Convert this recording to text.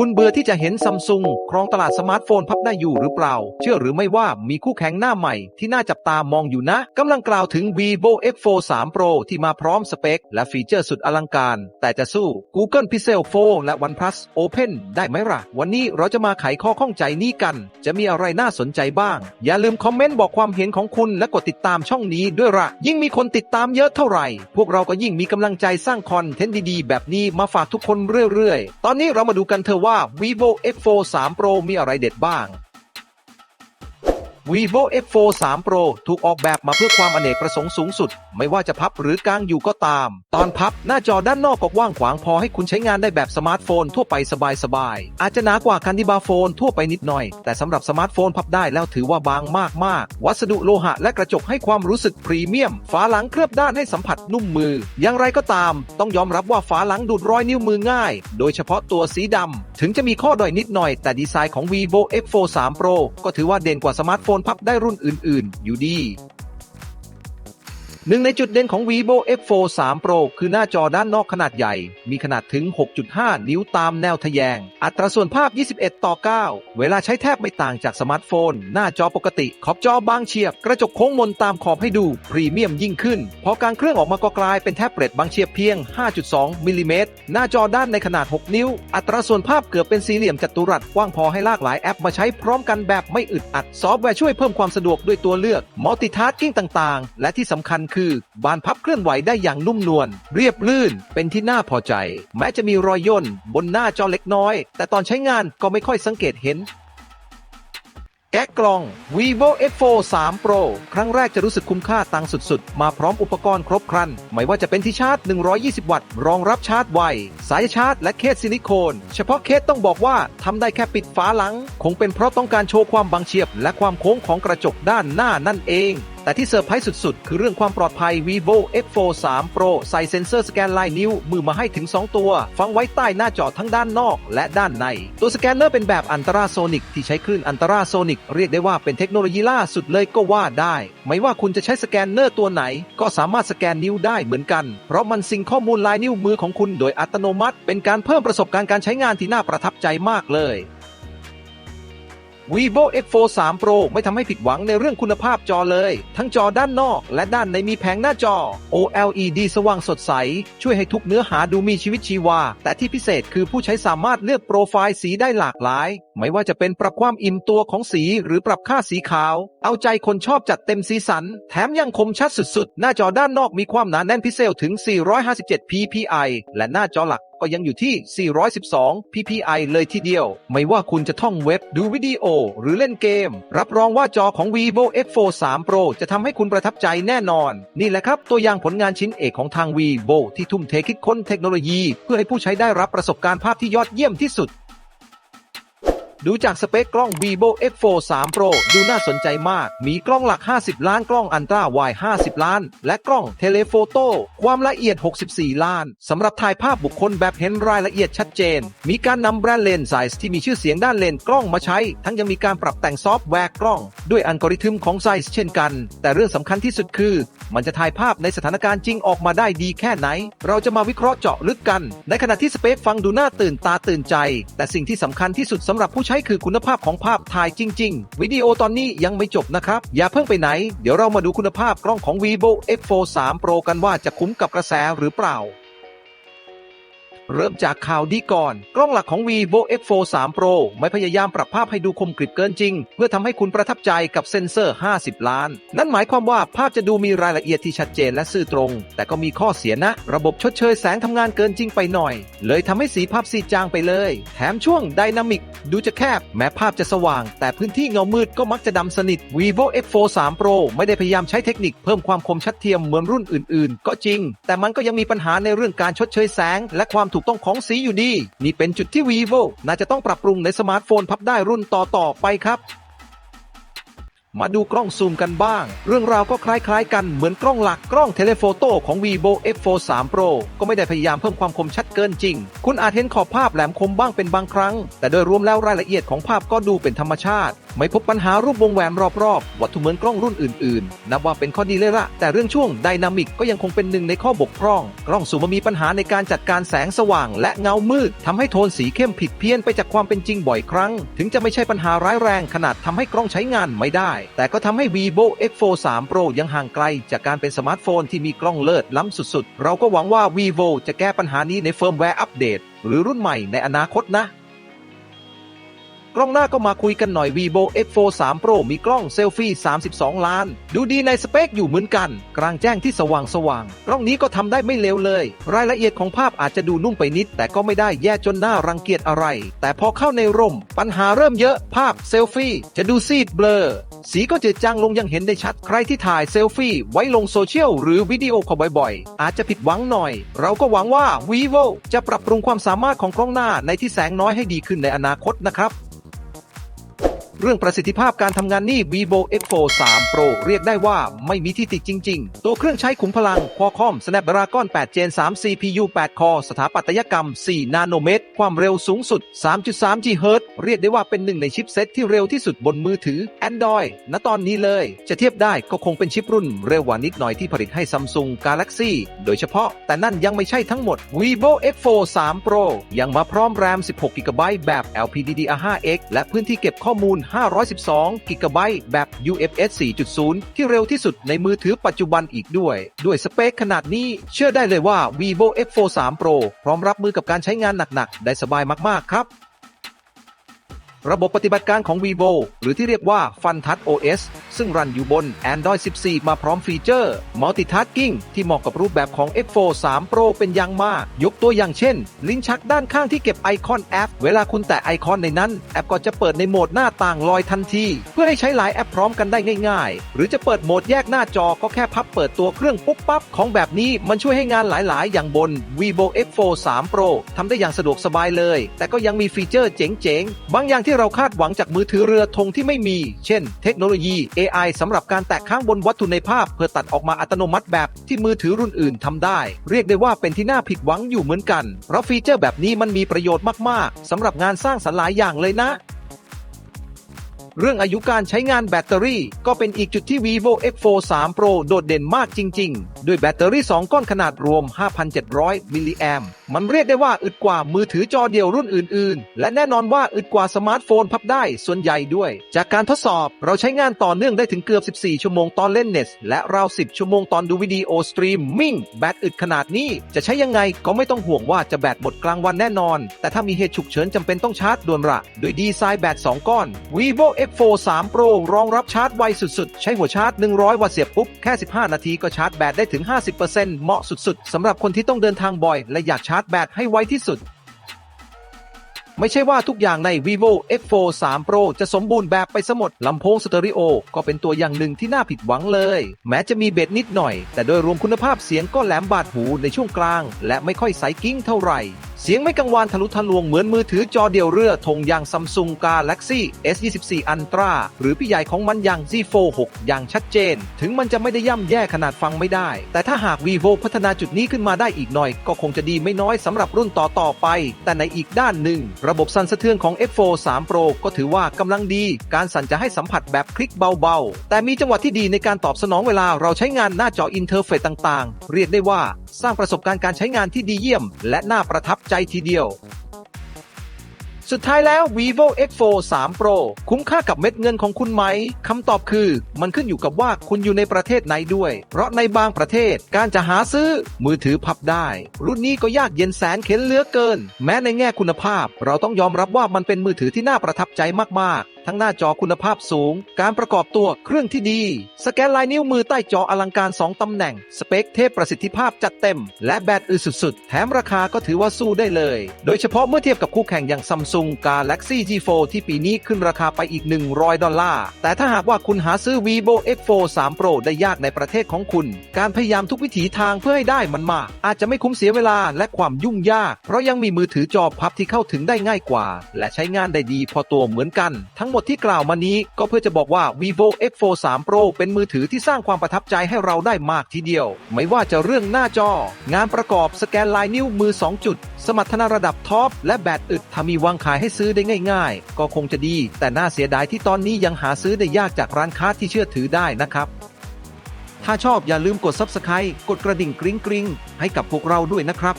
คุณเบื่อที่จะเห็นซัมซุงครองตลาดสมาร์ทโฟนพับได้อยู่หรือเปล่า เชื่อหรือไม่ว่ามีคู่แข่งหน้าใหม่ที่น่าจับตามองอยู่นะกำลังกล่าวถึง vivo X4 3 Pro ที่มาพร้อมสเปค และฟีเจอร์สุดอลังการ แต่จะสู้ Google Pixel 4 และ OnePlus Open ได้ไหมล่ะ วันนี้เราจะมาไขข้อข้องใจนี้กัน จะมีอะไรน่าสนใจบ้าง อย่าลืมคอมเมนต์บอกความเห็นของคุณและกดติดตามช่องนี้ด้วยล่ะ ยิ่งมีคนติดตามเยอะเท่าไหร่ พวกเราก็ยิ่งมีกำลังใจสร้างคอนเทนต์ดีๆ แบบนี้มาฝากทุกคนเรื่อยๆ ตอนนี้เรามาดูกันเถอะว่าว่า vivo X4 3 Pro มีอะไรเด็ดบ้าง vivo X4 3 Pro ถูกออกแบบมาเพื่อความอเนกประสงค์สูงสุด ไม่ว่าจะพับหรือกางอยู่ก็ตาม ตอนพับหน้าจอด้านนอกก็กว้างขวางพอให้คุณใช้งานได้แบบสมาร์ทโฟนทั่วไปสบายๆ อาจจะหนากว่าคันดิบาโฟนทั่วไปนิดหน่อย แต่สำหรับสมาร์ทโฟนพับได้แล้วถือว่าบางมากๆ วัสดุโลหะและกระจกให้ความรู้สึกพรีเมียม ฝาหลังเคลือบด้านให้สัมผัสนุ่มมือ อย่างไรก็ตาม ต้องยอมรับว่าฝาหลังดูดรอยนิ้วมือง่าย โดยเฉพาะตัวสีดำถึงจะมีข้อด้อยนิดหน่อย แต่ดีไซน์ของ vivo X4 3 Pro ก็ถือว่าเด่นกว่าสมาร์ทโฟนนพับได้รุ่นอื่น ๆ อยู่ดี หนึ่งในจุดเด่นของ vivo X4 3 Pro คือหน้าจอด้านนอกขนาดใหญ่ มีขนาดถึง 6.5 นิ้วตามแนวทะแยง อัตราส่วนภาพ 21 ต่อ 9 เวลาใช้แทบไม่ต่างจากสมาร์ทโฟน หน้าจอปกติ ขอบจอบางเฉียบ กระจกโค้งมนตามขอบให้ดู พรีเมียมยิ่งขึ้น พอการเครื่องออกมาก็กลายเป็นแท็บเล็ตบางเฉียบเพียง 5.2 มิลลิเมตร หน้าจอด้านในขนาด 6 นิ้ว อัตราส่วนภาพเกือบเป็นสี่เหลี่ยมจัตุรัส กว้างพอให้ลากหลายแอปมาใช้พร้อมกันแบบไม่อึดอัด ซอฟต์แวร์ช่วยเพิ่มความสะดวกด้วยตัวเลือก multitasking ต่าง ๆ และที่สำคัญคือบานพับเคลื่อนไหวได้อย่างนุ่มนวลเรียบลื่นเป็นที่น่าพอใจ แม้จะมีรอยย่นบนหน้าจอเล็กน้อย แต่ตอนใช้งานก็ไม่ค่อยสังเกตเห็นแกะกล่อง vivo X4 3 Pro ครั้งแรกจะรู้สึกคุ้มค่าตังค์สุดๆ มาพร้อมอุปกรณ์ครบครัน ไม่ว่าจะเป็นที่ชาร์จ 120 วัตต์ รองรับชาร์จไว สายชาร์จ และเคสซิลิโคน เฉพาะเคสต้องบอกว่าทำได้แค่ปิดฝาหลัง คงเป็นเพราะต้องการโชว์ความบางเฉียบ และความโค้งของกระจกด้านหน้านั่นเอง แต่ที่เซอร์ไพรส์สุดๆ คือเรื่องความปลอดภัย vivo X4 3 Pro ใส่เซ็นเซอร์สแกนลายนิ้ว มือมาให้ถึง 2 ตัว ฟังไว้ใต้หน้าจอทั้งด้านนอกและด้านใน ตัวสแกนเนอร์เป็นแบบอันตราโซนิกที่ใช้คลื่นอันตราโซนิกเรียกได้ว่าเป็นเทคโนโลยีล่าสุดเลยก็ว่าได้ ไม่ว่าคุณจะใช้สแกนเนอร์ตัวไหน ก็สามารถสแกนนิ้วได้เหมือนกัน เพราะมันซิงข้อมูลลายนิ้วมือของคุณโดยอัตโนมัติ เป็นการเพิ่มประสบการณ์การใช้งานที่น่าประทับใจมากเลย vivo X4 3 Pro ไม่ทำให้ผิดหวังในเรื่องคุณภาพจอเลย ทั้งจอด้านนอก และด้านในมีแผงหน้าจอ OLED สว่างสดใส ช่วยให้ทุกเนื้อหาดูมีชีวิตชีวา แต่ที่พิเศษคือผู้ใช้สามารถเลือกโปรไฟล์สีได้หลากหลาย ไม่ว่าจะเป็นปรับความอิ่มตัวของสีหรือปรับค่าสีขาว เอาใจคนชอบจัดเต็มสีสัน แถมยังคมชัดสุดๆ หน้าจอด้านนอกมีความหนาแน่นพิเศษถึง 457 ppi และหน้าจอหลัก ก็ยังอยู่ที่ 412 ppi เลยทีเดียว ไม่ว่าคุณจะท่องเว็บดูวิดีโอ หรือเล่นเกม รับรองว่าจอของ vivo X4 3 Pro จะทำให้คุณประทับใจแน่นอน นี่แหละครับตัวอย่างผลงานชิ้นเอกของทาง vivo ที่ทุ่มเทคิดค้นเทคโนโลยี เพื่อให้ผู้ใช้ได้รับประสบการณ์ภาพที่ยอดเยี่ยมที่สุด ดูจากสเปคกล้อง vivo X4 3 Pro ดูน่าสนใจมาก มีกล้องหลัก 50 ล้าน กล้องอันตราไว50 ล้าน และกล้องเทเลโฟโต้ ความละเอียด 64 ล้าน สำหรับถ่ายภาพบุคคลแบบเห็นรายละเอียดชัดเจน มีการนำแบรนด์เลนส์ไซส์ที่มีชื่อเสียงด้านเลนส์กล้องมาใช้ ทั้งยังมีการปรับแต่งซอฟต์แวร์กล้อง ด้วยอัลกอริทึมของไซส์เช่นกัน แต่เรื่องสำคัญที่สุดคือ มันจะถ่ายภาพในสถานการณ์จริงออกมาได้ดีแค่ไหน เราจะมาวิเคราะห์เจาะลึกกัน ในขณะที่สเปคฟังดูน่าตื่นตาตื่นใจ แต่สิ่งที่สำคัญที่สุดสำหรับผู้ใช้คือคุณภาพของภาพถ่ายจริง ๆ วิดีโอตอนนี้ยังไม่จบนะครับ อย่าเพิ่งไปไหน เดี๋ยวเรามาดูคุณภาพกล้องของ vivo F43 Pro กันว่าจะคุ้มกับกระแสหรือเปล่า เริ่มจากข่าวดีก่อน กล้องหลักของ vivo X4 3 Pro ไม่พยายามปรับภาพให้ดูคมกริบเกินจริง เพื่อทำให้คุณประทับใจกับเซ็นเซอร์ 50 ล้าน นั่นหมายความว่าภาพจะดูมีรายละเอียดที่ชัดเจนและซื่อตรง แต่ก็มีข้อเสียนะ ระบบชดเชยแสงทำงานเกินจริงไปหน่อย เลยทำให้สีภาพซีดจางไปเลย แถมช่วงไดนามิกดูจะแคบ แม้ภาพจะสว่าง แต่พื้นที่เงามืดก็มักจะดำสนิท vivo X4 3 Pro ไม่ได้พยายามใช้เทคนิคเพิ่มความคมชัดเทียมเหมือนรุ่นอื่น ๆ ก็จริง แต่มันก็ยังมีปัญหาในเรื่องการชดเชยแสง และความถูกต้องของสีอยู่ดี นี่เป็นจุดที่ vivo น่าจะต้องปรับปรุงในสมาร์ทโฟนพับได้รุ่นต่อๆไปครับมาดูกล้องซูมกันบ้าง เรื่องราวก็คล้ายๆกันเหมือนกล้องหลักกล้องเทเลโฟโต้ของ vivo X4 3 Pro ก็ไม่ได้พยายามเพิ่มความคมชัดเกินจริง คุณอาจเห็นขอบภาพแหลมคมบ้างเป็นบางครั้ง แต่โดยรวมแล้วรายละเอียดของภาพก็ดูเป็นธรรมชาติ ไม่พบปัญหารูปวงแหวนรอบๆ วัตถุเหมือนกล้องรุ่นอื่นๆ นับว่าเป็นข้อดีเลยละ แต่เรื่องช่วงไดนามิกก็ยังคงเป็นหนึ่งในข้อบกพร่อง กล้องซูมมีปัญหาในการจัดการแสงสว่าง และเงามืดทำให้โทนสีเข้มผิดเพี้ยนไปจากความเป็นจริงบ่อยครั้ง ถึงจะไม่ใช่ปัญหาร้ายแรงขนาดทำให้กล้องใช้งานไม่ได้ แต่ก็ทำให้ vivo X4 3 Pro ยังห่างไกล จากการเป็นสมาร์ทโฟนที่มีกล้องเลิศล้ำสุดๆ เราก็หวังว่า vivo จะแก้ปัญหานี้ในเฟิร์มแวร์อัปเดตหรือรุ่นใหม่ในอนาคตนะ กล้องหน้าก็มาคุยกันหน่อย vivo X4 3 Pro มีกล้องเซลฟี่ 32 ล้าน ดูดีในสเปคอยู่เหมือนกัน กลางแจ้งที่สว่างสว่างๆกล้องนี้ก็ทำได้ไม่เลวเลย รายละเอียดของภาพอาจจะดูนุ่มไปนิด แต่ก็ไม่ได้แย่จนหน่ารังเกียจอะไร แต่พอเข้าในร่ม ปัญหาเริ่มเยอะ ภาพเซลฟี่ จะดูซีดเบลอสีก็จืดจางลงยังเห็นได้ชัด ใครที่ถ่ายเซลฟี่ ไว้ลงโซเชียลหรือวิดีโอคอลบ่อยๆ อาจจะผิดหวังหน่อย เราก็หวังว่า vivo จะปรับปรุงความสามารถของกล้องหน้าในที่แสงน้อยให้ดีขึ้นในอนาคตนะครับ เรื่องประสิทธิภาพการทำงานนี่ vivo X4 3 Pro เรียกได้ว่าไม่มีที่ติจริง ๆ ตัวเครื่องใช้ขุมพลัง Qualcomm Snapdragon 8 Gen 3 CPU 8 คอ สถาปัตยกรรม 4 นาโนเมตร ความเร็วสูงสุด 3.3 GHz เรียกได้ว่าเป็นหนึ่งในชิปเซ็ตที่เร็วที่สุดบนมือถือ Android ณตอนนี้เลย จะเทียบได้ก็คงเป็นชิปรุ่นเร็วกว่านิดหน่อยที่ผลิตให้ Samsung Galaxy โดยเฉพาะ แต่นั่นยังไม่ใช่ทั้งหมด vivo X4 3 Pro ยังมาพร้อม RAM 16 GB แบบ LPDDR5X และพื้นที่เก็บข้อมูล512 กิกะไบต์แบบ UFS 4.0 ที่เร็วที่สุดในมือถือปัจจุบันอีกด้วย ด้วยสเปคขนาดนี้เชื่อได้เลยว่า vivo F43 Pro พร้อมรับมือกับการใช้งานหนักๆ ได้สบายมากๆ ครับ ระบบปฏิบัติการของ vivo หรือที่เรียกว่า FunTouch OS ซึ่งรันอยู่บน Android 14 มาพร้อมฟีเจอร์ Multitasking ที่เหมาะกับรูปแบบของ X4 3 Pro เป็นอย่างมาก ยกตัวอย่างเช่น ลิ้นชักด้านข้างที่เก็บไอคอนแอป เวลาคุณแตะไอคอนในนั้น แอปก็จะเปิดในโหมดหน้าต่างลอยทันที เพื่อให้ใช้หลายแอปพร้อมกันได้ง่ายๆ หรือจะเปิดโหมดแยกหน้าจอก็แค่พับเปิดตัวเครื่องปุ๊บปั๊บของแบบนี้มันช่วยให้งานหลายๆ อย่างบน vivo X4 3 Pro ทำได้อย่างสะดวกสบายเลย แต่ก็ยังมีฟีเจอร์เจ๋งๆ บางอย่างที่เราคาดหวังจากมือถือเรือธงที่ไม่มี เช่น เทคโนโลยี AI สำหรับการแตะข้างบนวัตถุในภาพ เพื่อตัดออกมาอัตโนมัติแบบที่มือถือรุ่นอื่นทำได้ เรียกได้ว่าเป็นที่น่าผิดหวังอยู่เหมือนกันเพราะฟีเจอร์แบบนี้มันมีประโยชน์มากๆสำหรับงานสร้างสรรค์หลายอย่างเลยนะ เรื่องอายุการใช้งานแบตเตอรี่ ก็เป็นอีกจุดที่ vivo X4 3 Pro โดดเด่นมากจริง ๆ ด้วยแบตเตอรี่ 2 ก้อนขนาดรวม 5,700 มิลลิแอมมันเรียกได้ว่าอึดกว่ามือถือจอเดียวรุ่นอื่น ๆ และแน่นอนว่าอึดกว่าสมาร์ทโฟนพับได้ส่วนใหญ่ด้วย จากการทดสอบเราใช้งานต่อเนื่องได้ถึงเกือบ 14 ชั่วโมงตอนเล่นเน็ตและราว 10 ชั่วโมงตอนดูวิดีโอสตรีมมิ่งแบตอึดขนาดนี้จะใช้ยังไงก็ไม่ต้องห่วงว่าจะแบตหมดกลางวันแน่นอน แต่ถ้ามีเหตุฉุกเฉินจำเป็นต้องชาร์จด่วนละโดยดีไซน์แบต2ก้อน vivo X4 3 Pro รองรับชาร์จไวสุดๆ ใช้หัวชาร์จ 100 วัตต์เสียบปุ๊บ แค่ 15 นาทีก็ชาร์จแบตได้ถึง 50%เหมาะสุดๆ สำหรับคนที่ต้องเดินทางบ่อย และอยากชาร์จแบตให้ไวที่สุด ไม่ใช่ว่าทุกอย่างใน vivo X4 3 Pro จะสมบูรณ์แบบไปสมดลำโพงสเตอริโอ ก็เป็นตัวอย่างหนึ่งที่น่าผิดหวังเลย แม้จะมีเบสนิดหน่อย แต่โดยรวมคุณภาพเสียงก็แหลมบาดหูในช่วงกลาง และไม่ค่อยใสกิ้งเท่าไหร่ เสียงไม่กังวานทะลุทะลวงเหมือนมือถือจอเดียวเรือธงอย่าง Samsung Galaxy S24 Ultra หรือพี่ใหญ่ของมันอย่าง Z Fold 6อย่างชัดเจน ถึงมันจะไม่ได้ย่ำแย่ขนาดฟังไม่ได้ แต่ถ้าหาก vivo พัฒนาจุดนี้ขึ้นมาได้อีกหน่อย ก็คงจะดีไม่น้อยสำหรับรุ่นต่อๆไป แต่ในอีกด้านหนึ่ง ระบบสั่นสะเทือนของ F4 3 Pro ก็ถือว่ากำลังดี การสั่นจะให้สัมผัสแบบคลิกเบาๆ แต่มีจังหวะที่ดีในการตอบสนองเวลาเราใช้งานหน้าจออินเทอร์เฟซต่างๆ เรียกได้ว่าสร้างประสบการณ์การใช้งานที่ดีเยี่ยม และน่าประทับใจทีเดียว สุดท้ายแล้ว vivo X4 3 Pro คุ้มค่ากับเม็ดเงินของคุณไหม คำตอบคือ มันขึ้นอยู่กับว่าคุณอยู่ในประเทศไหนด้วย เพราะในบางประเทศการจะหาซื้อมือถือพับได้ รุ่นนี้ก็ยากเย็นแสนเข็นเหลือเกิน แม้ในแง่คุณภาพ เราต้องยอมรับว่ามันเป็นมือถือที่น่าประทับใจมากๆ ทั้งหน้าจอคุณภาพสูง การประกอบตัวเครื่องที่ดี สแกนลายนิ้วมือใต้จออลังการ 2 ตำแหน่ง สเปคเทพประสิทธิภาพจัดเต็ม และแบตอึดสุดๆ แถมราคาก็ถือว่าสู้ได้เลย โดยเฉพาะเมื่อเทียบกับคู่แข่งอย่าง Samsung Galaxy G4 ที่ปีนี้ขึ้นราคาไปอีก 100 ดอลลาร์ แต่ถ้าหากว่าคุณหาซื้อ vivo X4 3 Pro ได้ยากในประเทศของคุณ การพยายามทุกวิถีทางเพื่อให้ได้มันมา อาจจะไม่คุ้มเสียเวลาและความยุ่งยาก เพราะยังมีมือถือจอพับที่เข้าถึงได้ง่ายกว่า และใช้งานได้ดีพอตัวเหมือนกัน ทั้งหมดมดที่กล่าวมานี้ก็เพื่อจะบอกว่า vivo X4 3 Pro เป็นมือถือที่สร้างความประทับใจให้เราได้มากทีเดียว ไม่ว่าจะเรื่องหน้าจอ งานประกอบสแกนลายนิ้วมือ 2 จุด สมรรถนะระดับท็อป และแบตอึดถ้ามีวางขายให้ซื้อได้ง่าย ๆ ก็คงจะดี แต่น่าเสียดายที่ตอนนี้ยังหาซื้อได้ยากจากร้านค้าที่เชื่อถือได้นะครับถ้าชอบอย่าลืมกด Subscribe กดกระดิ่งกริ๊งกริ๊งให้กับพวกเราด้วยนะครับ